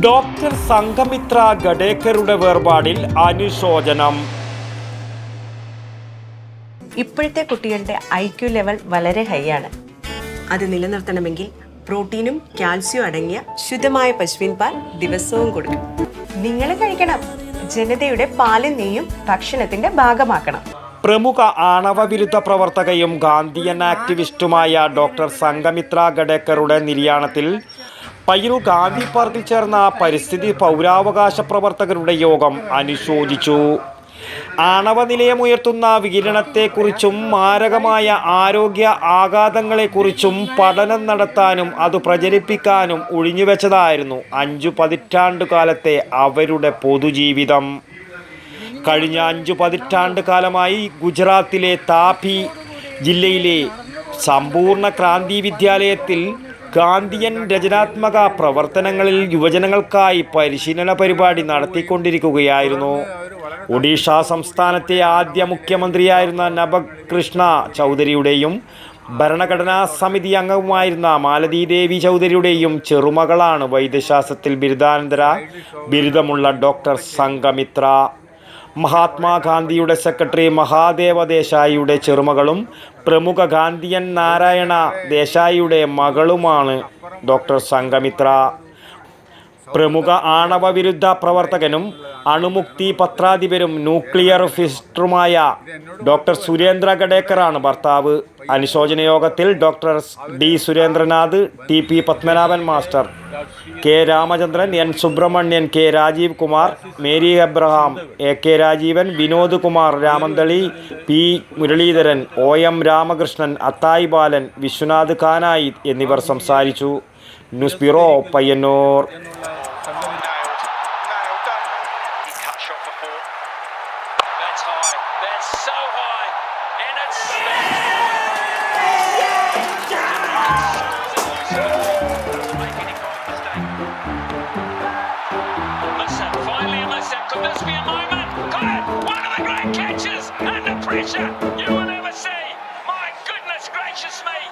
Doctor Sanghamitra ഗഡേക്കറുടെ വേർപാടിൽ അനുശോചനം. ഇപ്പോഴത്തെ കുട്ടികളുടെ ഐ ക്യു ലെവൽ വളരെ ഹൈ ആണ്. അത് നിലനിർത്തണമെങ്കിൽ പ്രോട്ടീനും കാൽസ്യവും അടങ്ങിയ ശുദ്ധമായ പശുവിൻ പാൽ ദിവസവും കൊടുക്കും നിങ്ങൾ കഴിക്കണം. ജനതയുടെ പാലും നെയ്യും ഭക്ഷണത്തിന്റെ ഭാഗമാക്കണം. പ്രമുഖ ആണവ വിരുദ്ധ പ്രവർത്തകയും ഗാന്ധിയൻ ആക്ടിവിസ്റ്റുമായ ഡോക്ടർ സംഘമിത്ര ഗഡേക്കറുടെ നിര്യാണത്തിൽ പയ്യന്നൂർ ഗാന്ധി പാർക്കിൽ ചേർന്ന പരിസ്ഥിതി പൗരാവകാശ പ്രവർത്തകരുടെ യോഗം അനുശോചിച്ചു. ആണവ നിലയമുയർത്തുന്ന വികിരണത്തെക്കുറിച്ചും മാരകമായ ആരോഗ്യ ആഘാതങ്ങളെക്കുറിച്ചും പഠനം നടത്താനും അത് പ്രചരിപ്പിക്കാനും ഒഴിഞ്ഞുവെച്ചതായിരുന്നു അഞ്ചു പതിറ്റാണ്ട് കാലത്തെ അവരുടെ പൊതുജീവിതം. കഴിഞ്ഞ അഞ്ചു പതിറ്റാണ്ട് കാലമായി ഗുജറാത്തിലെ താപി ജില്ലയിലെ സമ്പൂർണ ക്രാന്തി വിദ്യാലയത്തിൽ ഗാന്ധിയൻ രചനാത്മക പ്രവർത്തനങ്ങളിൽ യുവജനങ്ങൾക്കായി പരിശീലന പരിപാടി നടത്തിക്കൊണ്ടിരിക്കുകയായിരുന്നു. ഒഡീഷ സംസ്ഥാനത്തെ ആദ്യ മുഖ്യമന്ത്രിയായിരുന്ന നബകൃഷ്ണ ചൗധരിയുടെയും ഭരണഘടനാ സമിതി അംഗവുമായിരുന്ന മാലതി ദേവി ചൗധരിയുടെയും ചെറുമകളാണ് വൈദ്യശാസ്ത്രത്തിൽ ബിരുദാനന്തര ബിരുദമുള്ള ഡോക്ടർ സംഘമിത്ര. മഹാത്മാഗാന്ധിയുടെ സെക്രട്ടറി മഹാദേവ ദേശായിയുടെ ചെറുമകളും പ്രമുഖ ഗാന്ധിയൻ നാരായണ ദേശായിയുടെ മകളുമാണ് ഡോക്ടർ സംഘമിത്ര. പ്രമുഖ ആണവ വിരുദ്ധ പ്രവർത്തകനും അണുമുക്തി പത്രാധിപരും ന്യൂക്ലിയർ ഫിസ്റ്ററുമായ ഡോക്ടർ സുരേന്ദ്ര ഗഡേക്കറാണ് ഭർത്താവ്. അനുശോചന യോഗത്തിൽ doctor D Surendranath T P Padmanabhan master K Ramachandran N Subrahmanyan K Rajeev Kumar Mary Abraham A K Rajeevan Vinod Kumar Ramanthali P Muraleedharan O M Ramakrishnan Athayi Balan Viswanath ഖാനായി എന്നിവർ സംസാരിച്ചു. News bureau Payyanur. Shot for four. That's high. That's so high. And it's Musab, finally Musab. Could this be a moment? Got it! One of the great catches! Under pressure! You will never see! My goodness gracious me!